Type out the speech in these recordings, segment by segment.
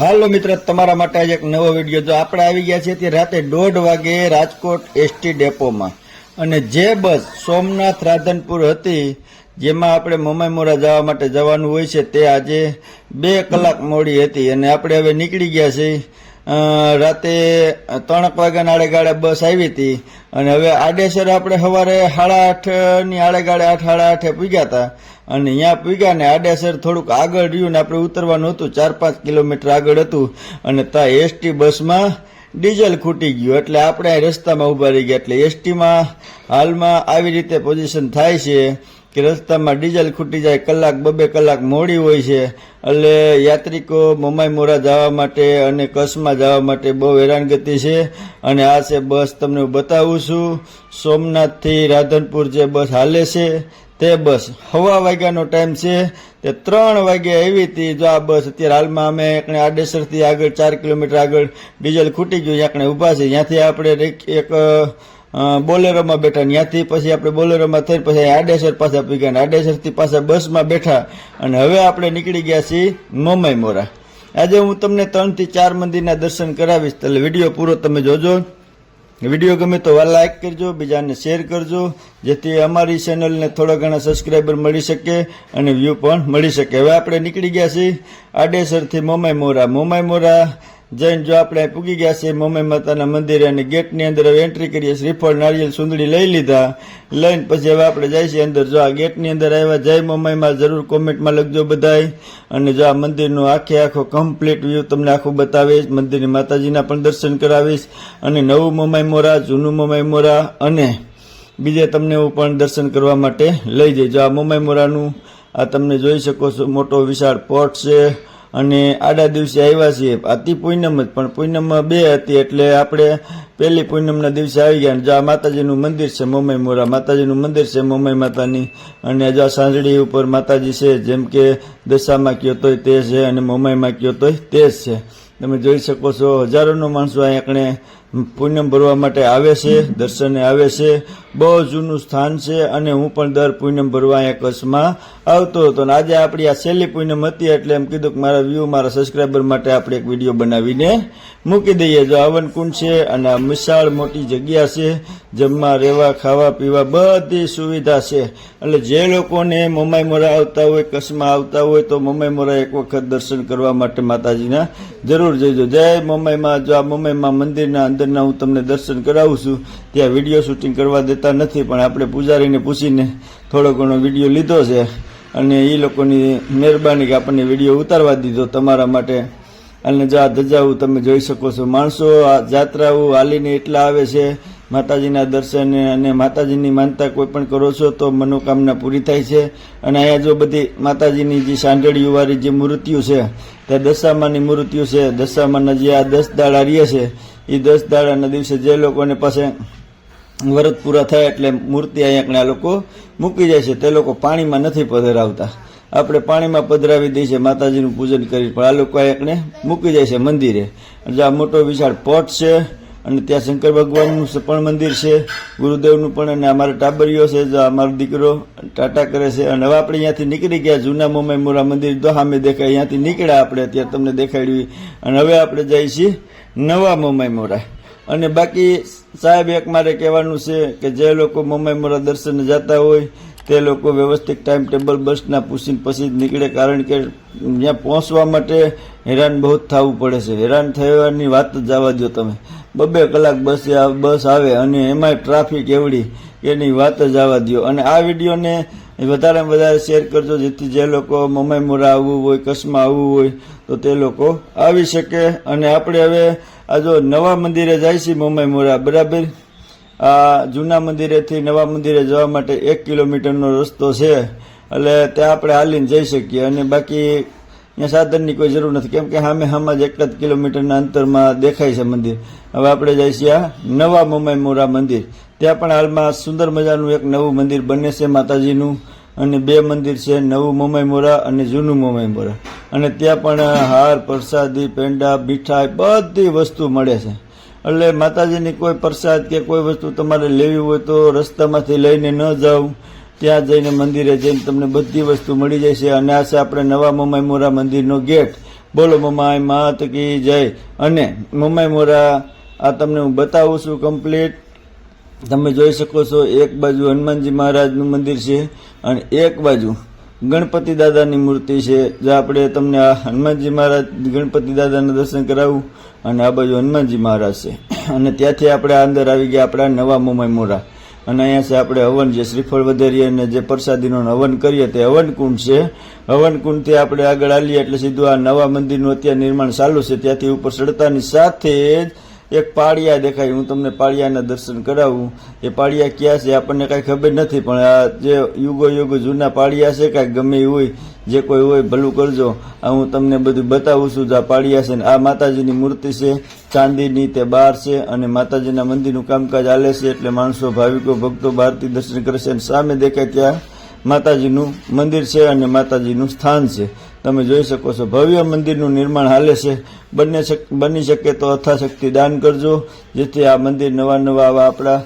હાલો મિત્ર, તમારા માટે આજે એક નવો વીડિયો. જો આપણે આવી ગયા છીએ તે રાતે દોઢ વાગે રાજકોટ એસટી ડેપોમાં. અને જે બસ સોમનાથ રાધનપુર હતી, જેમાં આપણે મોમાઈમોરા જવા માટે જવાનું હોય છે, તે આજે બે કલાક મોડી હતી. અને આપણે હવે નીકળી ગયા છીએ રાતે ત્રણક વાગ્યાના આડેગાળે બસ આવી હતી. અને હવે આડેસર આપણે સવારે સાડા આઠની આડેગાળે આઠ, સાડા આઠે પૂગ્યા હતા. અને અહીંયા પૂગ્યા ને આડેસર થોડુંક આગળ રહ્યું ને આપણે ઉતરવાનું હતું. ચાર, પાંચ કિલોમીટર આગળ હતું. અને ત્યાં એસટી બસમાં ડીઝલ ખૂટી ગયું. એટલે આપણે રસ્તામાં ઊભા રહી ગયા. એટલે એસટીમાં હાલમાં આવી રીતે પોઝિશન થાય છે. કે રસ્તામાં ડીઝલ ખૂટી જાય, કલાક બબે કલાક મોડી હોય છે. એટલે યાત્રિકો મમાઈ મોરા જવા માટે અને કચ્છમાં જવા માટે બહુ હેરાનગતિ છે. અને આ છે બસ તમને હું બતાવું છું. સોમનાથથી રાધનપુર જે બસ હાલે છે, તે બસ હવા વાગ્યાનો ટાઈમ છે. તે ત્રણ વાગે આવી હતી. જો આ બસ અત્યારે હાલમાં અમે એકણે આડેસરથી આગળ ચાર કિલોમીટર આગળ ડીઝલ ખૂટી ગયું આપણે ઊભા છે. ત્યાંથી આપણે એક- બોલેરોમાં બેઠા. ત્યાંથી પછી આપણે બોલેરોમાં થઈને પછી આડેસર પાછા પીગ્યા અને આડેસરથી પાછા બસમાં બેઠા. અને હવે આપણે નીકળી ગયા છીએ મોમાઈ મોરા. આજે હું તમને ત્રણથી ચાર મંદિરના દર્શન કરાવીશ. એટલે વીડિયો પૂરો તમે જોજો. વીડિયો ગમે તો વા લાઈક કરજો, બીજાને શેર કરજો, જેથી અમારી ચેનલને થોડા ઘણા સબસ્ક્રાઈબર મળી શકે અને વ્યૂ પણ મળી શકે. હવે આપણે નીકળી ગયા છીએ આડેસરથી મોમાઈ મોરા. મોમાઈ મોરા જઈને જો આપણે પૂગી ગયા છીએ મમ્મી માતાના મંદિરે અને ગેટની અંદર હવે એન્ટ્રી કરીએ શ્રીફળ, નારિયેલ સુંદડી લઈ લીધા. લઈને પછી હવે આપણે જાય છીએ અંદર. જો આ ગેટની અંદર આવ્યા જય મમ્મીમાં જરૂર કોમેન્ટમાં લખજો બધાય. અને જો આ મંદિરનો આખે આખો કમ્પ્લીટ વ્યૂ તમને આખું બતાવીશ. મંદિરની માતાજીના પણ દર્શન કરાવીશ. અને નવું મોમાઈ મોરા, જૂનું મોમાઈ મોરા અને બીજે તમને હું પણ દર્શન કરવા માટે લઈ જઈશ જો આ મોમાઈ મોરાનું આ તમને જોઈ શકો છો. મોટો વિશાળ પોર્ટ છે. અને આડા દિવસે આવ્યા છીએ. અતિ પૂનમ જ, પણ પૂનમમાં બે હતી એટલે આપણે પહેલી પૂનમના દિવસે આવી ગયા જો આ માતાજીનું મંદિર છે મોમાઈ મોરા, માતાજીનું મંદિર છે મોમાઈ માતાની. અને જો આ સાંજળી ઉપર માતાજી છે, જેમ કે દશામાં કયો તોય તે છે અને મોમાઈમાં કયો તોય તે છે. તમે જોઈ શકો છો, હજારોનો માણસો અહીંયા પૂનમ ભરવા માટે આવે છે, દર્શને આવે છે. બહુ જૂનું સ્થાન છે અને હું પણ દર પૂનમ ભરવા અહીંયા કચ્છમાં આવતો હતો. અને આજે આપણી આ છેલ્લી પૂનમ હતી એટલે એમ કીધું કે મારા વ્યૂ મારા સબસ્ક્રાઈબર માટે આપણે એક વીડિયો બનાવીને મૂકી દઈએ. જો હવન કુંડ છે અને આ વિશાળ મોટી જગ્યા છે, જમવા, રહેવા, ખાવા, પીવા બધી સુવિધા છે. એટલે જે લોકોને મોમાઈ મોરા આવતા હોય, કચ્છમાં આવતા હોય, તો મોમાઈ મોરા એક વખત દર્શન કરવા માટે માતાજીના જરૂર જઈજો. જય મમાઈમાં, જો આ મમાઈમાં મંદિરના અંદરના હું તમને દર્શન કરાવું છું. ત્યાં વીડિયો શૂટિંગ કરવા દેતા નથી, પણ આપણે પૂજારીને પૂછીને થોડો ઘણો વીડિયો લીધો છે. અને એ લોકોની મહેરબાની કે આપણને વીડિયો ઉતારવા દીધો તમારા માટે. અને જો આ ધજાઓ તમે જોઈ શકો છો. માણસો આ જાત્રાઓ હાલીને એટલા આવે છે, માતાજીના દર્શન અને માતાજીની માનતા કોઈ પણ કરો છો તો મનોકામના પૂરી થાય છે. અને અહીંયા જો બધી માતાજીની જે સાંઢળીઓ વાળી જે મૂર્તિઓ છે, તે દશામાની મૂર્તિઓ છે. દશામાના જે આ દસ દાડા રહે છે એ દસ દાડાના દિવસે જે લોકોને પાસે વરત પૂરા થાય એટલે મૂર્તિ અહીંયા આ લોકો મૂકી જાય છે, તે લોકો પાણીમાં નથી પધરાવતા. આપણે પાણીમાં પધરાવી દઈએ છીએ માતાજીનું પૂજન કરી પણ આ લોકો અહીંયા મૂકી જાય છે મંદિરે. જો આ મોટો વિશાળ પોટ છે, અને ત્યાં શંકર ભગવાનનું પણ મંદિર છે, ગુરુદેવનું પણ, અને અમારો ટાબરીઓ છે, જો અમારો દીકરો ટાટા કરે છે, અને હવે આપણે અહીંયાથી નીકળી ગયા, જૂના મોમાઈ મોરા મંદિર તો સામે દેખાય, અહીંયાથી નીકળ્યા આપણે, અત્યારે તમને દેખાડ્યું. અને હવે આપણે જઈએ છીએ નવા મોમાઈ મોરા. અને બાકી સાહેબ એક મારે કહેવાનું છે કે જે લોકો મોમાઈ મોરા દર્શને જતા હોય, તે લોકો વ્યવસ્થિત ટાઈમ ટેબલ બસના પૂછીને પછી જ નીકળે. કારણ કે ત્યાં પહોંચવા માટે હેરાન બહુ જ થવું પડે છે. હેરાન થવાની વાત જ જવા દો તમે. બબે કલાક બસ બસ આવે અને એમાંય ટ્રાફિક એવડી, એની વાત જ આવવા દો અને આ વિડીયોને વધારે વધારે શેર કરજો, જેથી જે લોકો મુંબઈ મોરા આવવું હોય, કચ્છમાં આવવું હોય, તો તે લોકો આવી શકે. અને આપણે હવે આ જો નવા મંદિરે જાય છે મુંબઈ મોરા બરાબર? આ જૂના મંદિરેથી નવા મંદિરે જવા માટે એક કિલોમીટરનો રસ્તો છે. એટલે ત્યાં આપણે હાલીને જઈ શકીએ. અને બાકી અહીંયા સાધનની કોઈ જરૂર નથી. કેમ કે સામે સામે જ એક જ કિલોમીટરના અંતરમાં દેખાય છે મંદિર. હવે આપણે જઈએ છીએ આ નવા મુંબઈ મોરા મંદિર. ત્યાં પણ હાલમાં સુંદર મજાનું એક નવું મંદિર બને છે માતાજીનું. અને બે મંદિર છે, નવું મોરા અને જૂનું મોરા. અને ત્યાં પણ હાર, પ્રસાદી, પેંડા, મીઠાઈ બધી વસ્તુ મળે છે. એટલે માતાજીની કોઈ પ્રસાદ કે કોઈ વસ્તુ તમારે લેવી હોય તો રસ્તામાંથી લઈને ન જાવ ત્યાં જઈને મંદિરે જઈને તમને બધી વસ્તુ મળી જાય છે અને આ છે આપણે નવા મોરા મંદિરનો ગેટ. બોલો મમાઈ, માત કી જય. અને મમાઈ આ તમને હું બતાવું છું કમ્પ્લીટ. તમે જોઈ શકો છો, એક બાજુ હનુમાનજી મહારાજનું મંદિર છે. અને એક બાજુ ગણપતિ દાદાની મૂર્તિ છે, જે આપણે તમને આ હનુમાનજી મહારાજ ગણપતિ દાદાના દર્શન કરાવું અને આ બાજુ હનુમાનજી મહારાજ છે. અને ત્યાંથી આપણે અંદર આવી ગયા આપણા નવા મોમાઈ મોરા. અને અહીંયા છે આપણે હવન જે શ્રીફળ વધારીએ અને જે પ્રસાદીનો હવન કરીએ તે હવનકુંડ છે. હવનકુંડથી આપણે આગળ આવીએ એટલે સીધું આ નવા મંદિરનું અત્યારે નિર્માણ ચાલુ છે. ત્યાંથી ઉપર ચડતાની સાથે જ એક પાળિયા દેખાય, હું તમને પાળિયાના દર્શન કરાવું. એ પાળિયા ક્યાં છે, આપણને કાંઈ ખબર નથી, પણ આ જે યુગો યુગો જૂના પાળિયા છે, કાંઈ ગમે હોય, જે કોઈ હોય ભલું કરજો. આ હું તમને બધું બતાવું છું, જે આ પાળિયા છે આ માતાજીની મૂર્તિ છે, ચાંદીની તે બાર છે, અને માતાજીના મંદિરનું કામકાજ હાલે છે, એટલે માણસો ભાવિકો, ભક્તો બહારથી દર્શન કરશે અને સામે દેખાય ત્યાં માતાજીનું મંદિર છે અને માતાજીનું સ્થાન છે. તમે જોઈ શકો છો, ભવ્ય મંદિરનું નિર્માણ હાલે છે. બંને બની શકે તો અથાશક્તિ દાન કરજો, જેથી આ મંદિર નવા નવા આવા આપણા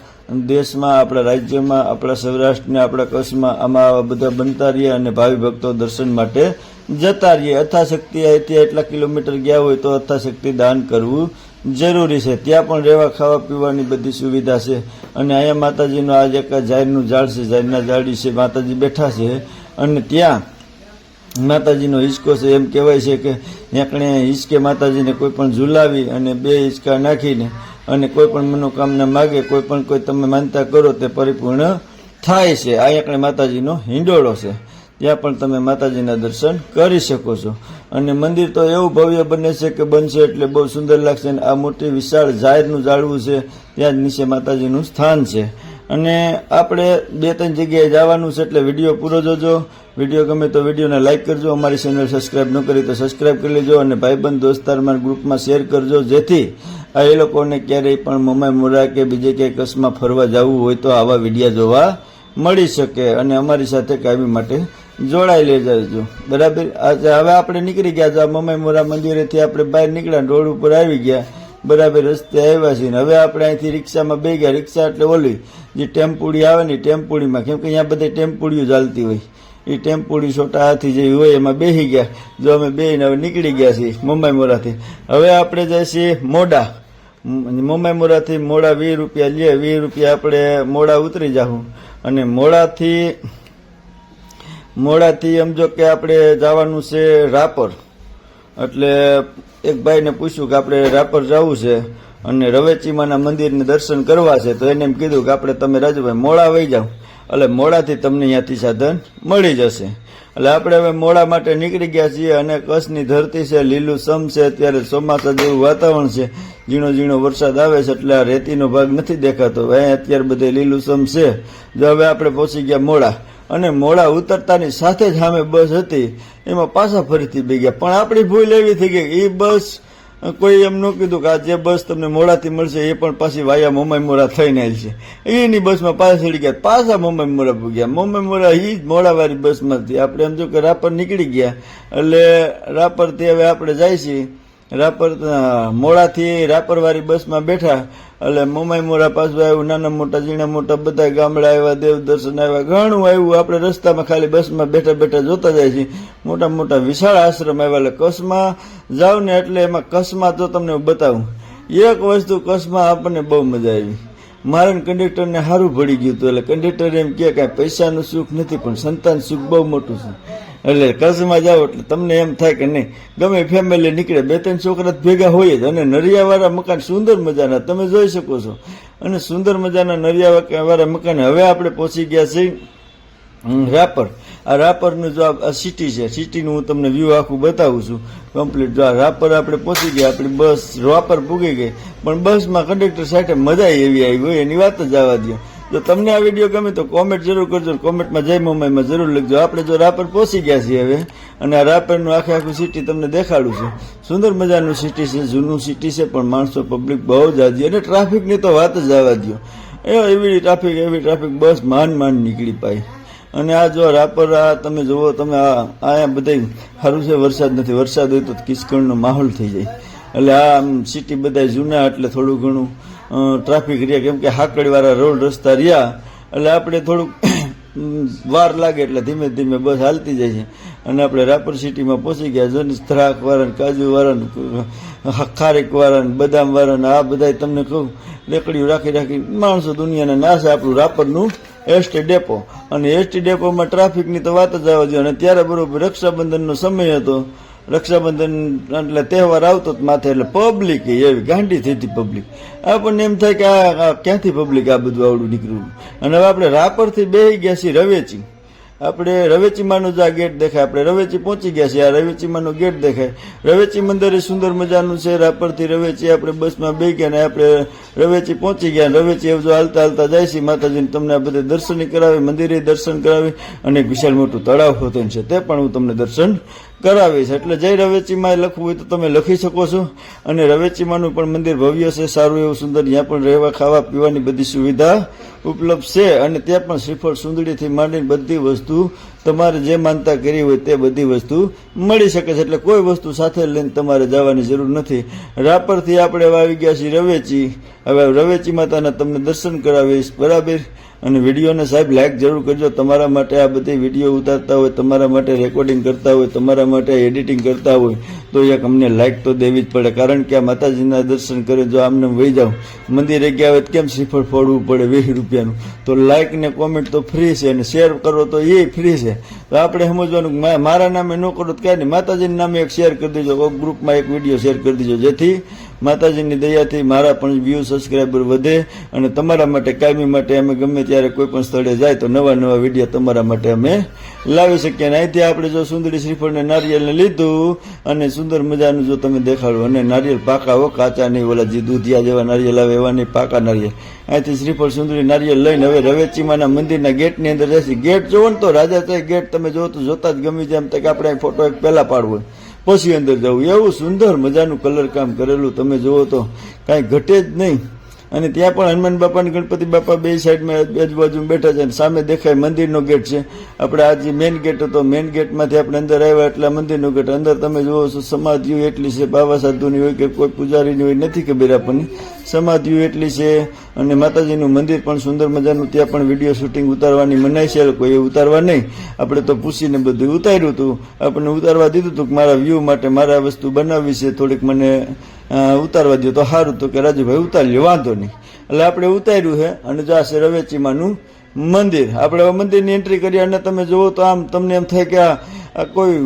દેશમાં, આપણા રાજ્યમાં, આપણા સૌરાષ્ટ્રને, આપણા કચ્છમાં આમાં આવા બધા બનતા રહીએ અને ભાવિ ભક્તો દર્શન માટે જતા રહીએ. અથાશક્તિ અહીંથી એટલા કિલોમીટર ગયા હોય તો અથાશક્તિ દાન કરવું જરૂરી છે. ત્યાં પણ રહેવા, ખાવા, પીવાની બધી સુવિધા છે. અને અહીંયા માતાજીનું આજે એક જાહેરનું ઝાડ છે જાહેરના ઝાડી છે, માતાજી બેઠા છે. અને ત્યાં માતાજીનો હિંચકો છે, એમ કહેવાય છે કે એકણે હિંચકે માતાજીને કોઈ પણ ઝુલાવી અને બે હિંચકા નાખીને અને કોઈ પણ મનોકામના માગે, કોઈ પણ કોઈ તમે માનતા કરો તે પરિપૂર્ણ થાય છે. આ એકણે માતાજીનો હિંડોળો છે. ત્યાં પણ તમે માતાજીના દર્શન કરી શકો છો. અને મંદિર તો એવું ભવ્ય બને છે કે બનશે એટલે બહુ સુંદર લાગશે અને આ મોટી વિશાળ જાહેરનું જાળવું છે. ત્યાં જ નીચે માતાજીનું સ્થાન છે. અને આપણે બે ત્રણ જગ્યાએ જવાનું છે એટલે વીડિયો પૂરો જોજો. વીડિયો ગમે તો વિડીયોને લાઇક કરજો, અમારી ચેનલ સબસ્ક્રાઇબ ન કરી તો સબસ્ક્રાઇબ કરી લેજો અને ભાઈબંધ દોસ્તારમાં ગ્રુપમાં શેર કરજો. જેથી આ એ લોકોને ક્યારેય પણ મમાઈ મોરા કે બીજે ક્યાંય કચ્છમાં ફરવા જવું હોય તો આવા વિડીયા જોવા મળી શકે અને અમારી સાથે કાયમી માટે જોડાઈ લઈ જજો બરાબર? આજે હવે આપણે નીકળી ગયા આ મમાઈ મોરા મંદિરેથી. આપણે બહાર નીકળ્યા રોડ ઉપર આવી ગયા. બરાબર રસ્તે આવ્યા છીએ. હવે આપણે અહીંથી રિક્ષામાં બે ગયા રિક્ષા એટલે ઓલી જે ટેમ્પુડી આવે ને ટેમ્પુડીમાં. કેમ કે અહીંયા બધે ટેમ્પુડીઓ ચાલતી હોય. એ ટેમ્પુડી છોટા હાથી જેવી હોય, એમાં બેસી ગયા. જો અમે બે હવે નીકળી ગયા છીએ મુંબઈ મોરાથી હવે આપણે જઈએ છીએ મોડા. મુંબઈ મોરાથી મોડા વીસ રૂપિયા લઈએ વીસ રૂપિયા આપણે મોડા ઉતરી જાઉં અને મોડાથી મોડાથી સમજો કે આપણે જવાનું છે રાપર. એટલે એક ભાઈને પૂછ્યું કે આપણે રાપર જવું છે અને રવેચીમાના મંદિરને દર્શન કરવા છે, તો એને એમ કીધું કે આપણે તમે રાજુભાઈ મોડા વહી જાઓ. એટલે મોડાથી તમને અહીંયાથી સાધન મળી જશે. એટલે આપણે હવે મોડા માટે નીકળી ગયા છીએ અને કચ્છની ધરતી છે, લીલું સમ છે, અત્યારે ચોમાસા જેવું વાતાવરણ છે. ઝીણો ઝીણો વરસાદ આવે છે, એટલે આ રેતીનો ભાગ નથી દેખાતો. હવે અત્યારે બધે લીલું સમ છે. જો હવે આપણે પહોંચી ગયા મોડા અને મોડા ઉતરતાની સાથે જ સામે બસ હતી. એમાં પાછા ફરીથી બે ગયા. પણ આપણી ભૂલ એવી થઈ ગઈ એ બસ કોઈ એમ ન કીધું કે આ જે બસ તમને મોડાથી મળશે, એ પણ પાછી વાયા મુંબઈ મોડા થઈને આવી છે. એની બસમાં પાછા ચડી ગયા. પાછા મુંબઈ મોડા ભૂગ્યા મુંબઈ મોડા એ જ મોડાવાળી બસમાંથી. આપણે એમ જો કે રાપર નીકળી ગયા. એટલે રાપરથી હવે આપણે જાય છીએ. રાપર મોડાથી રાપરવાળી બસમાં બેઠા એટલે મોમાઈ મોડા પાછું આવ્યું, નાના મોટા, ઝીણા મોટા, બધા ગામડા આવ્યા, દેવ દર્શન આવ્યા, ઘણું આવ્યું. આપણે રસ્તામાં ખાલી બસમાં બેઠા બેઠા જોતા જાય છે મોટા મોટા વિશાળ આશ્રમ આવ્યા એટલે કચ્છમાં જાઓ ને એટલે એમાં કચ્છમાં તો તમને બતાવું. એક વસ્તુ કચ્છમાં આપણને બહુ મજા આવી. મારા કંડક્ટરને સારું ભળી ગયું હતું. એટલે કંડક્ટર એમ કહે કાંઈ પૈસાનું સુખ નથી, પણ સંતાન સુખ બહુ મોટું છે. એટલે કચ્છમાં જાઓ એટલે તમને એમ થાય કે નહીં, ગમે ફેમિલી નીકળે, બે ત્રણ છોકરા ભેગા હોય જ. અને નરિયાવાળા મકાન સુંદર મજાના, તમે જોઈ શકો છો. અને સુંદર મજાના નરિયાવાળા મકાન હવે આપણે પહોંચી ગયા છીએ રાપર. આ રાપરનું જો આ સિટી છે સિટીનું હું તમને વ્યૂ આખું બતાવું છું. કમ્પ્લીટ જો આ રાપર આપણે પહોંચી ગયા, આપણી બસ રાપર પૂગી ગઈ. પણ બસમાં કંડક્ટર સાથે મજા એવી આવી હોય, એની વાત જ આવવા દો જો તમને આ વીડિયો ગમે તો કોમેન્ટ જરૂર કરજો કોમેન્ટમાં જય મુંબઈમાં જરૂર લખજો. આપણે જો રાપર પહોંચી ગયા છીએ હવે અને આ રાપરનું આખે આખું સિટી તમને દેખાડું છું. સુંદર મજાનું સિટી છે, જૂનું સિટી છે, પણ માણસો પબ્લિક બહુ જ આજી. અને ટ્રાફિકની તો વાત જ આવવા દો એવી ટ્રાફિક એવી ટ્રાફિક બસ માંડ માંડ નીકળી પાઈ અને આ જો રાપર, આ તમે જુઓ, તમે આ અહીંયા બધા સારું છે, વરસાદ નથી. વરસાદ હોય તો કિસકણનો માહોલ થઈ જાય. એટલે આ સિટી બધા જૂના એટલે થોડું ઘણું ટ્રાફિક રહ્યા. કેમ કે હાકડીવાળા રોડ રસ્તા રહ્યા. એટલે આપણે થોડુંક વાર લાગે એટલે ધીમે ધીમે બસ હાલતી જાય છે. અને આપણે રાપર સિટીમાં પહોંચી ગયા. જો થ્રાક વાળા કાજુ વાળા ખારેક વાળા બદામ વાળા આ બધા તમને કહું. લેકડીઓ રાખી રાખી માણસો દુનિયાના નાશે આપણું રાપરનું એસટી ડેપો. અને એસટી ડેપોમાં ટ્રાફિકની તો વાત જ આવવા જોઈએ અને ત્યારે બરોબર રક્ષાબંધનનો સમય હતો. રક્ષાબંધન એટલે તહેવાર આવતો માથે એટલે પબ્લિક એવી ગાંડી થઈ હતી પબ્લિક આપણને એમ થાય કે આ ક્યાંથી પબ્લિક આ બધું આવડું નીકળ્યું? અને હવે આપણે રાપરથી બે ગયા છીએ રવેચી. આપણે રવેચીમાનો જ આ ગેટ દેખાય. આપણે રવેચી પહોંચી ગયા છીએ. આ રવેચીમાનો ગેટ દેખાય. રવેચી મંદિર એ સુંદર મજાનું છે રાપરથી રવેચી આપણે બસમાં બે ગયા ને આપણે રવેચી પહોંચી ગયા. રવેચી એવું જો હાલતા હાલતા જાય છે, માતાજીને તમને આ બધે દર્શન કરાવી, મંદિરે દર્શન કરાવી અને વિશાળ મોટું તળાવ હોતું છે. તે પણ હું તમને દર્શન કરાવીશ. એટલે જય રવેચીમાં લખવું હોય તો તમે લખી શકો છો. અને રવેચીમાનું પણ મંદિર ભવ્ય છે, સારું એવું સુંદર. ત્યાં પણ રહેવા, ખાવા, પીવાની બધી સુવિધા ઉપલબ્ધ છે અને ત્યાં પણ શ્રીફળ સુંદરીથી માંડીને બધી વસ્તુ તમારે જે માનતા કરી હોય તે બધી વસ્તુ મળી શકે છે. એટલે કોઈ વસ્તુ સાથે લઈને તમારે જવાની જરૂર નથી. રાપરથી આપણે આવી ગયા છીએ રવેચી. હવે રવેચી માતાના તમને દર્શન કરાવીશ. બરાબર? અને વિડીયોને સાહેબ લાઇક જરૂર કરજો. તમારા માટે આ બધી વીડિયો ઉતારતા હોય, તમારા માટે રેકોર્ડિંગ કરતા હોય, તમારા માટે એડિટિંગ કરતા હોય, તો એક અમને લાઇક તો દેવી જ પડે. કારણ કે આ માતાજીના દર્શન કરે, જો આમને વહી જાઓ, મંદિરે ગયા હોય કેમ શ્રીફળ ફોડવું પડે વીસ રૂપિયાનું? તો લાઇક ને કોમેન્ટ તો ફ્રી છે અને શેર કરો તો એ ફ્રી છે. તો આપણે સમજવાનું મારા નામે ન કરો તો કાંઈ નહીં માતાજીના નામે એક શેર કરી દેજો. ગ્રુપમાં એક વીડિયો શેર કરી દેજો. જેથી માતાજીની દયાથી મારા પણ વ્યૂ સબસ્ક્રાઈબર વધે અને તમારા માટે કાયમી માટે અમે ગમે ત્યારે કોઈ પણ સ્થળે જાય તો નવા નવા વીડિયો તમારા માટે અમે લાવી શકીએ અને અહીંથી આપણે જો સુંદરી શ્રીફળને નારિયેળને લીધું અને સુંદર મજાનું જો તમે દેખાડો અને નારિયેળ પાકા હો, કાચા નહીં, ઓલા જે દૂધિયા જેવા નારિયેલ આવે એવા નહીં, પાકા નારિયેળ. અહીંથી શ્રીફળ, સુંદરી નારિયેળ લઈને હવે રવેચીમાના મંદિરના ગેટની અંદર જશે. ગેટ જોવો ને તો રાજા ગેટ તમે જોવો તો જોતા જ ગમી જાય એમ થાય કે આપણે ફોટો એક પહેલા પાડવો પછી અંદર જવું એવું સુંદર મજાનું કલર કામ કરેલું તમે જુઓ તો. કાંઈ ઘટે જ નહીં. અને ત્યાં પણ હનુમાન બાપા ગણપતિ બાપા બે સાઈડમાં આજુબાજુ બેઠા છે અને સામે દેખાય મંદિરનો ગેટ છે. આપણે આ જે મેઇન ગેટ હતો મેઇન ગેટમાંથી આપણે અંદર આવ્યા એટલે મંદિરનો ગેટ. અંદર તમે જુઓ છો, સમાધિઓ એટલી છે બાબા સાધુની હોય કે કોઈ પૂજારીની હોય, નથી ખબર આપણને. સમાધિઓ એટલી છે અને માતાજીનું મંદિર પણ સુંદર મજાનું, ત્યાં પણ વીડિયો શૂટિંગ ઉતારવાની મનાય છે. કોઈ ઉતારવા નહીં. આપણે તો પૂછીને બધું ઉતાર્યું હતું. આપણને ઉતારવા દીધું હતું કે મારા વ્યૂ માટે મારા વસ્તુ બનાવવી છે. થોડીક મને ઉતારવા દો તો સારું તો કે રાજુભાઈ ઉતારી લ્યો વાંધો નહીં. એટલે આપણે ઉતાર્યું છે અને જો આ છે રવેચીમાનું મંદિર. આપણે મંદિરની એન્ટ્રી કરી અને તમે જુઓ તો આમ તમને એમ થાય કે આ કોઈ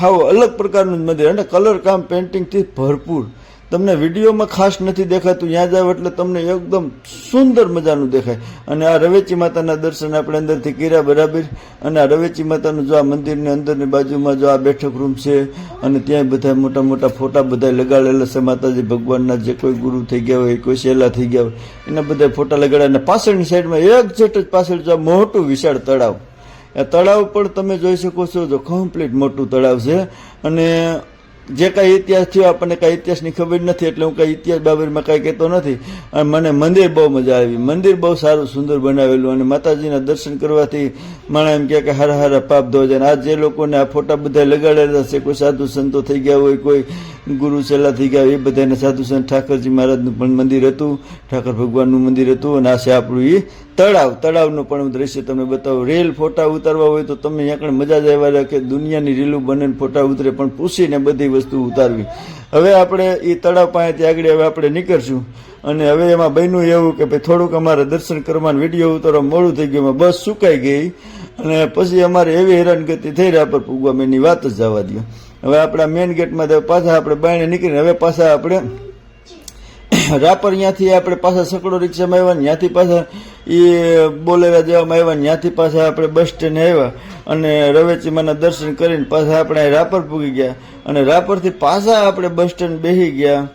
હાવ અલગ પ્રકારનું મંદિર. અને કલર કામ પેન્ટિંગથી ભરપૂર. તમને વિડીયોમાં ખાસ નથી દેખાતું, ત્યાં જાવ એટલે તમને એકદમ સુંદર મજાનું દેખાય. અને આ રવેચી માતાના દર્શન આપણે અંદરથી કર્યા બરાબર. અને આ રવેચી માતાનું જો આ મંદિરની અંદરની બાજુમાં જો આ બેઠક રૂમ છે, અને ત્યાં બધા મોટા મોટા ફોટા બધા લગાડેલા છે, માતાજી ભગવાનના જે કોઈ ગુરુ થઈ ગયા હોય, કોઈ શેલા થઈ ગયા હોય, એના બધા ફોટા લગાડ્યા અને પાછળની સાઈડમાં એક જેટ જ પાછળ જો આ મોટું વિશાળ તળાવ. એ તળાવ પણ તમે જોઈ શકો છો, જો કમ્પ્લીટ મોટું તળાવ છે. અને જે કાંઈ ઇતિહાસ થયો આપણને કાંઈ ઇતિહાસની ખબર નથી, એટલે હું કાંઈ ઇતિહાસ બાબતમાં કાંઈ કહેતો નથી. અને મને મંદિર બહુ મજા આવી. મંદિર બહુ સારું સુંદર બનાવેલું અને માતાજીના દર્શન કરવાથી માણસ એમ કહે કે હારા હારા પાપ ધોવા જાય આ જે લોકોને આ ફોટા બધા લગાડેલા છે, કોઈ સાધુ સંતો થઈ ગયા હોય, કોઈ ગુરુ સેલા થઈ ગયા એ બધાને સાધુ સંત ઠાકરજી મહારાજનું પણ મંદિર હતું. ઠાકર ભગવાનનું મંદિર હતું અને આ છે આપણું એ તળાવ, તળાવનું પણ હું દ્રશ્ય તમને બતાવું. રેલ ફોટા ઉતારવા હોય તો તમે અહીંયા મજા જ આવ્યા રાખે. દુનિયાની રીલું બને ફોટા ઉતરે પણ પૂછીને બધી વસ્તુ ઉતારવી. હવે આપણે એ તળાવ પાસેથી આગળ હવે આપણે નીકળશું. અને હવે એમાં બન્યું એવું કે ભાઈ થોડુંક અમારે દર્શન કરવાનું વીડિયો ઉતારવા મોડું થઈ ગયું. બસ સુકાઈ ગઈ. અને પછી અમારે એવી હેરાનગતિ થઈ રહ્યા પર પૂગવા એની વાત જ જવા દો હવે આપણા મેઇન ગેટમાં પાછા આપણે બાયણે નીકળીને હવે પાછા આપણે રાપર ત્યાંથી આપણે પાછા સકડો રિક્ષામાં આવ્યા ત્યાંથી પાછા એ બોલેરા જવામાં આવ્યા ત્યાંથી પાછા આપણે બસ સ્ટેન્ડ આવ્યા અને રવેચીમાના દર્શન કરીને પાછા આપણે રાપર પૂગી ગયા. અને રાપરથી પાછા આપણે બસ સ્ટેન્ડ બેસી ગયા.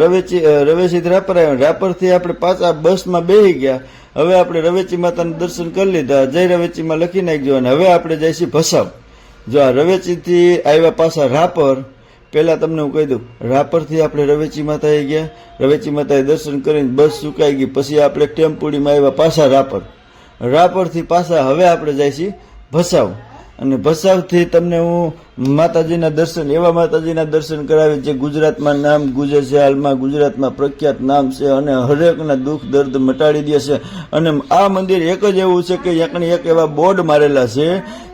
રવેચી રવેચી રાપર આવ્યા. રાપરથી આપણે પાછા બસમાં બેસી ગયા. હવે આપણે રવેચી માતાના દર્શન કરી લીધા. જય રવેચીમાં લખી નાખજો. અને હવે આપણે જઈશું ભસાબ જો આ રવેચીથી આવ્યા પાછા રાપર પહેલા તમને હું કહી દઉં, રાપરથી આપણે રવેચી માતાએ ગયા, રવેચી માતાએ દર્શન કરીને બસ સુકાઈ ગઈ, પછી આપણે ટેમ્પુડીમાં આવ્યા પાછા રાપર. રાપરથી પાછા હવે આપણે જાય છીએ ભસાવ. અને ભસાવથી તમને હું માતાજીના દર્શન, એવા માતાજીના દર્શન કરાવી જે ગુજરાતમાં નામ ગુજે છે, હાલમાં ગુજરાતમાં પ્રખ્યાત નામ છે અને હરેકના દુઃખ, દર્દ મટાડી દે છે. અને આ મંદિર એક જ એવું છે કે એકને એક એવા બોર્ડ મારેલા છે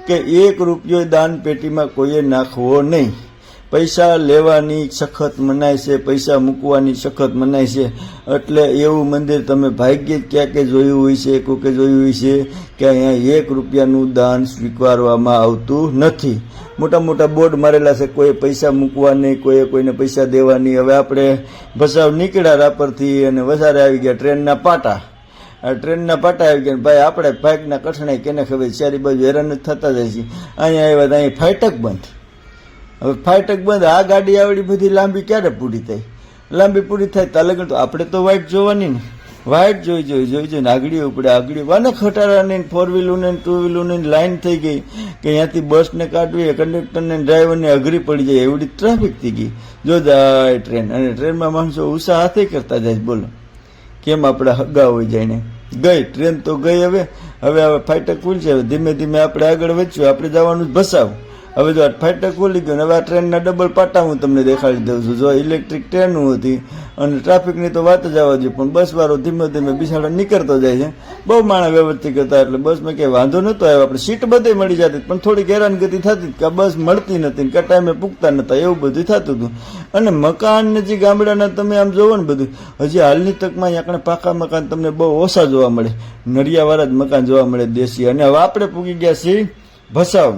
કે એક રૂપિયો દાન પેટીમાં કોઈએ નાખવો નહીં. પૈસા લેવાની સખત મનાય છે, પૈસા મૂકવાની સખત મનાય છે. એટલે એવું મંદિર તમે ભાગ્યે જ ક્યાંક જોયું હોય છે, કોકે જોયું હોય છે કે અહીંયા એક રૂપિયાનું દાન સ્વીકારવામાં આવતું નથી. મોટા મોટા બોર્ડ મારેલા છે, કોઈ પૈસા મૂકવા નહીં, કોઈએ કોઈને પૈસા દેવા નહીં. હવે આપણે ભસાવ નીકળ્યા રાપરથી અને વસારે આવી ગયા ટ્રેનના પાટા. આ ટ્રેનના પાટા આવી ગયા ભાઈ આપણે ભાગના કઠણાઈ કેને ખબર, ચારી બાજુ હેરાન થતા જાય છે. અહીંયા આવ્યા ત્યાં ફાટક બંધ. હવે ફાટક બંધ, આ ગાડી આવડી બધી લાંબી ક્યારે પૂરી થાય? લાંબી પૂરી થાય તા લગન તો આપણે તો વાઇટ જોવાની ને. વાઇટ જોઈ જોઈ જોઈ, જોઈને આગળી ઉપડે આગળી વાને ખટારાની ફોર વ્હીલરને ટુ વ્હીલું લાઈન થઈ ગઈ કે અહીંયાથી બસને કાઢવી કંડક્ટરને ડ્રાઈવરને અઘરી પડી જાય, એવડી ટ્રાફિક થઈ ગઈ. જો જાય ટ્રેન અને ટ્રેનમાં માણસો ઉષા હાથે કરતા જાય બોલો. કેમ આપણે હગા હોય જઈને ગઈ ટ્રેન તો ગઈ હવે. હવે હવે ફાઇટર ખુલશે હવે ધીમે ધીમે આપણે આગળ વધશું. આપણે જવાનું ભસાવ. હવે જો આ ફાઇટર ખુલી ગયું હવે આ ટ્રેનના ડબલ પાટા હું તમને દેખાડી દઉં છું. જો ઇલેક્ટ્રિક ટ્રેનું હતી અને ટ્રાફિકની તો વાત જ આવવા પણ બસ વાળો ધીમે ધીમે બિસાડો નીકળતો જાય છે. બહુ માણસ વ્યવસ્થિત હતા એટલે બસમાં કંઈ વાંધો નહોતો આવ્યો. આપણે સીટ બધે મળી જતી પણ થોડીક હેરાનગતિ થતી કે બસ મળતી નથી કે ટાઈમે પૂગતા નહોતા, એવું બધું થતું હતું. અને મકાન ને જે ગામડાના તમે આમ જોવો ને બધું, હજી હાલની તકમાં આપણે પાકા મકાન તમને બહુ ઓછા જોવા મળે. નડિયાવાળા જ મકાન જોવા મળે દેશી. અને હવે આપણે પૂગી ગયા છીએ ભસાવ.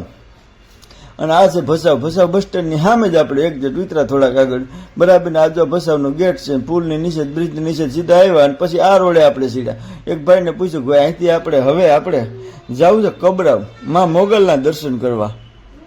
અને આ છે ભસાવ. ભસાવ બસ સ્ટેન્ડની સામે જ આપણે એક જેટ ઉતરા થોડાક આગળ. બરાબર ને આજુ ભસાવનો ગેટ છે, પુલની નીચે બ્રિજની નીચે સીધા આવ્યા અને પછી આ રોડે આપણે સીધા. એક ભાઈને પૂછ્યું કે અહીંથી આપણે હવે આપણે જવું છે કબરાવ? માં મોગલના દર્શન કરવા.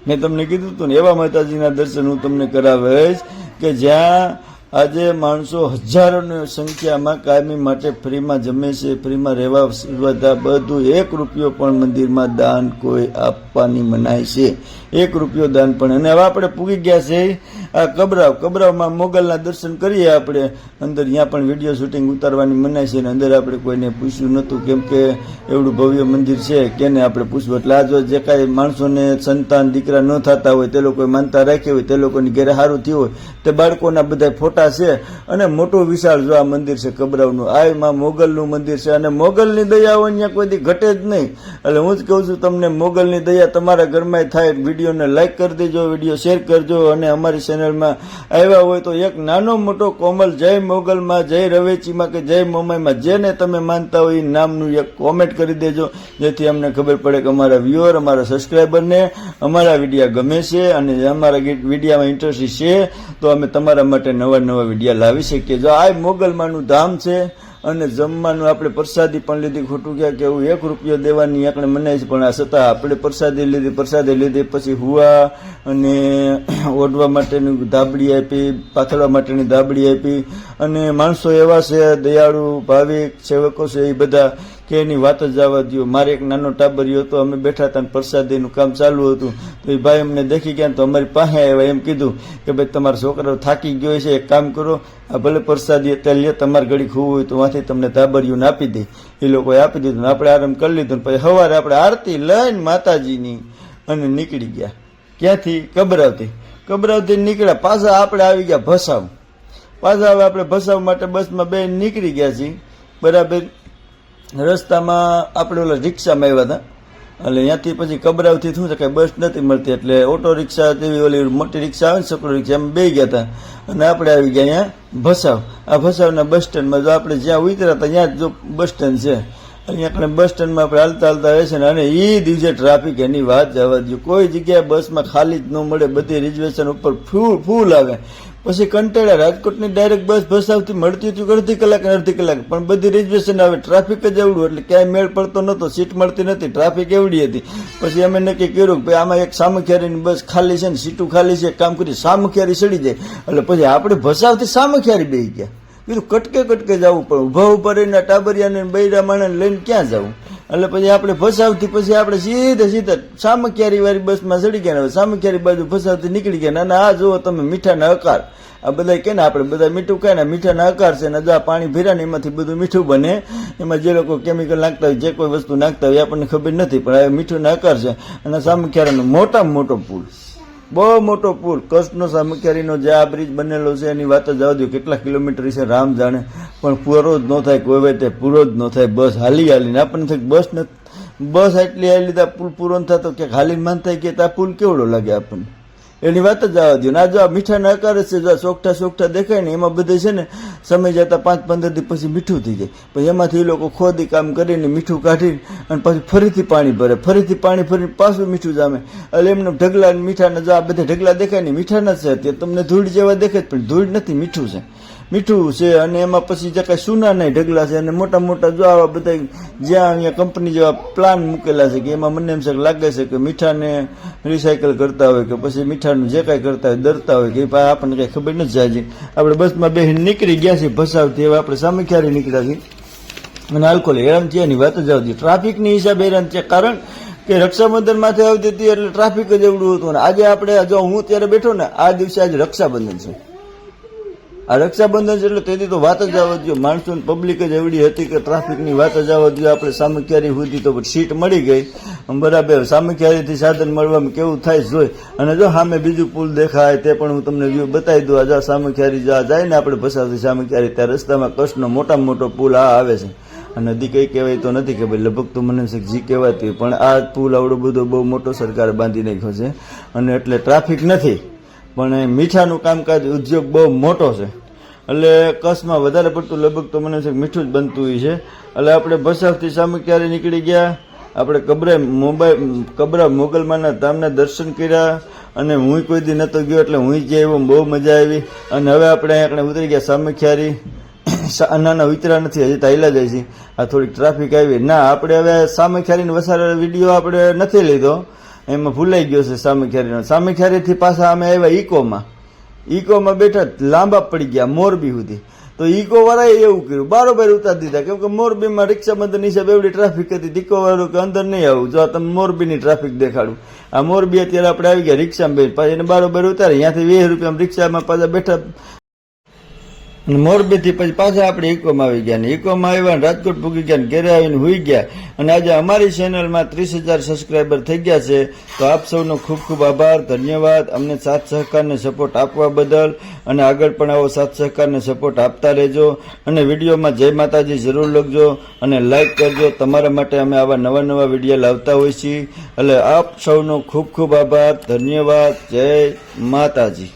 મેં તમને કીધું હતું ને, એવા માતાજીના દર્શન હું તમને કરાવે કે જ્યાં આજે માણસો હજારોની સંખ્યામાં કાયમી માટે ફ્રીમાં જમે છે, ફ્રીમાં રહેવા બધા બધું. એક રૂપિયો પણ મંદિરમાં દાન કોઈ આપવાની મનાય છે. એક રૂપિયો દાન પણ. અને હવે આપણે પૂગી ગયા છે. આ કબરાવ, કબરાવમાં મોગલના દર્શન કરીએ આપણે. અંદર ત્યાં પણ વીડિયો શૂટિંગ ઉતારવાની મનાય છે અને અંદર આપણે કોઈને પૂછ્યું નહોતું કેમ કે એવડું ભવ્ય મંદિર છે, કેને આપણે પૂછવું એટલે આ જો જે કાંઈ માણસોને સંતાન, દીકરા ન થતા હોય, તે લોકોએ માનતા રાખી હોય, તે લોકોની ઘેરે સારું થયું હોય, તે બાળકોના બધા ફોટા છે. અને મોટું વિશાળ જો આ મંદિર છે કબરાવનું. આ માં મોગલનું મંદિર છે અને મોગલની દયા હોય ત્યાં કોઈ દી ઘટે જ નહીં. એટલે હું જ કહું છું તમને, મોગલની દયા તમારા ઘરમાં થાય. વિડીયોને લાઈક કરી દેજો, વીડિયો શેર કરજો અને અમારી ચેનલમાં આવ્યા હોય તો એક નાનો મોટો કોમલ જય મોગલમાં, જય રવેચીમાં કે જય મોમાઈમાં, જેને તમે માનતા હોય એ નામનું એક કોમેન્ટ કરી દેજો. જેથી અમને ખબર પડે કે અમારા વ્યુઅર અમારા સબસ્ક્રાઈબરને અમારા વિડીયા ગમે છે અને અમારા વિડીયામાં ઇન્ટરેસ્ટ છે, તો અમે તમારા માટે નવા નવા વિડીયા લાવી શકીએ. જો આ મોગલમાંનું ધામ છે અને જમવાનું આપણે પ્રસાદી પણ લીધી, ખોટું ક્યાં કે એવું એક રૂપિયો દેવાની આપણે મનાય છે, પણ આ છતાં આપણે પ્રસાદી લીધી પ્રસાદી લીધી, પછી હુવા અને ઓઢવા માટેની ધાબળી આપી પાથળવા માટેની ધાબળી આપી. અને માણસો એવા છે, દયાળુ, ભાવિક, સેવકો છે, એ બધા કે એની વાત જ જવા દો મારે એક નાનો ટાબરિયો હતો, અમે બેઠા હતા પ્રસાદીનું કામ ચાલુ હતું. તો એ ભાઈ અમને દેખી ગયા તો અમારી પાસે આવ્યા. એમ કીધું કે ભાઈ, તમારા છોકરો થાકી ગયો છે, એક કામ કરો. આ ભલે પ્રસાદી અત્યારે લે, તમારે ઘડી ખૂવું હોય તો વાંથી તમને ટાબરિયું આપી દે. એ લોકોએ આપી દીધું આપણે આરામ કરી લીધું પછી સવારે આપણે આરતી લઈને માતાજીની અને નીકળી ગયા. ક્યાંથી? કબરાવતી કબરાવતી નીકળ્યા. પાછા આપણે આવી ગયા ભસાવ. પાછા હવે આપણે ભસાવ માટે બસમાં બે નીકળી ગયા છીએ. બરાબર? રસ્તામાં આપણે ઓલા રિક્ષામાં આવ્યા હતા. એટલે ત્યાંથી પછી કબરાવથી શું છે કે બસ નથી મળતી, એટલે ઓટો રિક્ષા જેવી ઓલી મોટી રિક્ષા આવે ને સકડો રિક્ષા, એમ બે ગયા હતા. અને આપણે આવી ગયા અહીંયા ભસાવ. આ ભસાવના બસ સ્ટેન્ડમાં જો આપણે જ્યાં ઉતર્યા હતા, ત્યાં જ જો બસ સ્ટેન્ડ છે. અહીંયા આપણે બસ સ્ટેન્ડમાં આપણે હાલતા હાલતા રહે છે ને, અને એ દિવસે ટ્રાફિક એની વાત જવા દઉં કોઈ જગ્યાએ બસમાં ખાલી જ ન મળે, બધી રિઝર્વેશન ઉપર ફૂલ ફૂલ આવે. પછી કંટાળ્યા રાજકોટની ડાયરેક્ટ બસ ભસાવથી મળતી હતી અડધી કલાક અડધી કલાક. પણ બધી રિઝર્વેશન આવે. ટ્રાફિક જ એવડું એટલે ક્યાંય મેળ પડતો નહોતો. સીટ મળતી નથી ટ્રાફિક એવડી હતી. પછી અમે નક્કી કર્યું કે ભાઈ, આમાં એક સામખિયારીની બસ ખાલી છે ને સીટું ખાલી છે. કામ કરી સામખિયારી સડી જાય. એટલે પછી આપણે ભસાવથી સામખિયારી બેસી ગયા. કીધું, કટકે કટકે જવું પણ. ઊભા ઊભા રહીને ટાબરિયાને બૈરા માણસને લઈને ક્યાં જવું? એટલે પછી આપણે ફસાવતી, પછી આપણે સીધે, સીધા સામખિયારી વાળી બસમાં ચડી ગયા હવે સામખિયારી બાજુ ફસાવતી નીકળી ગયા અને આ જુઓ તમે મીઠાના હકાર. આ બધા કે ને આપણે બધા મીઠું ખાય ને મીઠાના આકાર છે ને જો આ પાણી ભીરા ને એમાંથી બધું મીઠું બને, એમાં જે લોકો કેમિકલ નાખતા હોય, જે કોઈ વસ્તુ નાખતા હોય એ આપણને ખબર નથી, પણ આ મીઠુંના આકાર છે. અને સામખિયારાનો મોટામાં મોટો પુલ. બહુ મોટો પુલ. કચ્છનો સામખિયારીનો જે આ બ્રિજ બનેલો છે, એની વાત જ આવજો કેટલા કિલોમીટર છે, રામ જાણે. પણ પૂરો જ ન થાય, કોઈ તે પૂરો જ ન થાય. બસ હાલી હાલીને. આપણને થાય બસ નથી બસ એટલી હાલી લીધા, પુલ પૂરો ન થતો કે હાલી માન થાય કે આ પુલ કેવડો લાગે આપણને? એની વાત જ આવવા દો આ જો આ મીઠા ના કરે છે, જો સોખઠા સોગઠા દેખાય ને, એમાં બધે છે ને સમય જતા પાંચ પંદર દિવસ પછી મીઠું થઈ જાય. પછી એમાંથી એ લોકો ખોદી કામ કરીને મીઠું કાઢી અને પછી ફરીથી પાણી ભરે. ફરીથી પાણી ભરીને પાછું મીઠું જામે. એટલે એમને ઢગલા મીઠાના જો આ બધા ઢગલા દેખાય ને મીઠા ના છે અત્યારે. તમને ધૂળ જેવા દેખાય પણ ધૂળ નથી, મીઠું છે. મીઠું છે અને એમાં પછી જે કાંઈ સુના નહીં, ઢગલા છે અને મોટા મોટા જો આવા બધા જ્યાં અહીંયા કંપની જેવા પ્લાન મૂકેલા છે કે એમાં મને એમ છે લાગે છે કે મીઠાને રિસાયકલ કરતા હોય કે પછી મીઠાનું જે કાંઈ કરતા હોય, દરતા હોય કે ભાઈ આપણને કાંઈ ખબર નથી જાય આપણે બસમાં બેહીને નીકળી ગયા છીએ ભસાવથી, હવે આપણે સામે ક્યારે નીકળ્યા છીએ? અને આલ્કોહોલ હેરાન થયાની વાત જ આવતી. ટ્રાફિકની હિસાબે હેરાન છે કારણ કે રક્ષાબંધનમાંથી આવતી હતી એટલે ટ્રાફિક જ એવડું હતું. અને આજે આપણે, જો હું ત્યારે બેઠો ને, આ દિવસે આજે રક્ષાબંધન છે. આ રક્ષાબંધન એટલે તેથી તો વાત જ આવવા દો માણસો પબ્લિક જ એવડી હતી કે ટ્રાફિકની વાત જ આવવા દો આપણે સામખિયારી સુધી તો સીટ મળી ગઈ. બરાબર, સામખિયારીથી સાધન મળવામાં કેવું થાય જોઈ અને જો સામે બીજું પુલ દેખાય તે પણ હું તમને વ્યૂ બતાવી દઉં. આ સામખિયારી આ જાય ને આપણે ભસાવથી સામખિયારી, ત્યાં રસ્તામાં કચ્છનો મોટામાં મોટો પુલ આ આવે છે. નદી કઈ કહેવાય તો નથી કે ભાઈ લગભગ તો મને જી કહેવાતી પણ આ પુલ આવડો બધો બહુ મોટો સરકાર બાંધી નાખ્યો છે. અને એટલે ટ્રાફિક નથી. પણ મીઠાનું કામકાજ ઉદ્યોગ બહુ મોટો છે. એટલે કચ્છમાં વધારે પડતું લગભગ તો મને છે મીઠું જ બનતું હોય છે. એટલે આપણે ભસાવથી સામે ક્યારે નીકળી ગયા? આપણે કબરે મોબાઈલ કબરા મોગલમાના ધામના દર્શન કર્યા અને હું કોઈ દી નહોતો ગયો એટલે હું જ એવો બહુ મજા આવી. અને હવે આપણે આપણે ઉતરી ગયા સામખિયારી નાના ના નથી, હજી તાયલા જાય છે. આ થોડીક ટ્રાફિક આવી. ના, આપણે હવે સામખિયારીનો વસારે વીડિયો આપણે નથી લીધો. એમાં ભૂલાઈ ગયો છે સામેખ્યારીનો સામેખ્યારીથી પાછા અમે આવ્યા ઇકોમાં ઇકોમાં બેઠા લાંબા પડી ગયા, મોરબી સુધી. તો ઇકો વાળાએ એવું કર્યું, બારોબાર ઉતારી દીધા, કેમ કે મોરબીમાં રિક્ષા બંધ હિસાબે એવડી ટ્રાફિક હતી ઇકો વાળું કે અંદર નહીં આવું, જો તમે મોરબીની ટ્રાફિક દેખાડું. આ મોરબી અત્યારે આપણે આવી ગયા રિક્ષામાં બેન પાછી એને બારોબાર ઉતારી અહીંયાથી વીસ રૂપિયામાં રિક્ષામાં પાછા બેઠા અને મોરબીથી પછી પાછા આપણે ઇકોમાં આવી ગયા ને. ઇકોમાં આવ્યા ને રાજકોટ પૂગી ગયા ને, ઘેરે આવીને હોઈ ગયા. અને આજે અમારી ચેનલમાં ત્રીસ હજાર સબસ્ક્રાઈબર થઈ ગયા છે. તો આપ સૌનો ખૂબ ખૂબ આભાર, ધન્યવાદ. અમને સાથ સહકારને સપોર્ટ આપવા બદલ. અને આગળ પણ આવો સાથ સહકારને સપોર્ટ આપતા રહેજો. અને વિડીયોમાં જય માતાજી જરૂર લખજો. અને લાઈક કરજો. તમારા માટે અમે આવા નવા નવા વીડિયો લાવતા હોઈએ છીએ. એટલે આપ સૌનો ખૂબ ખૂબ આભાર, ધન્યવાદ. જય માતાજી.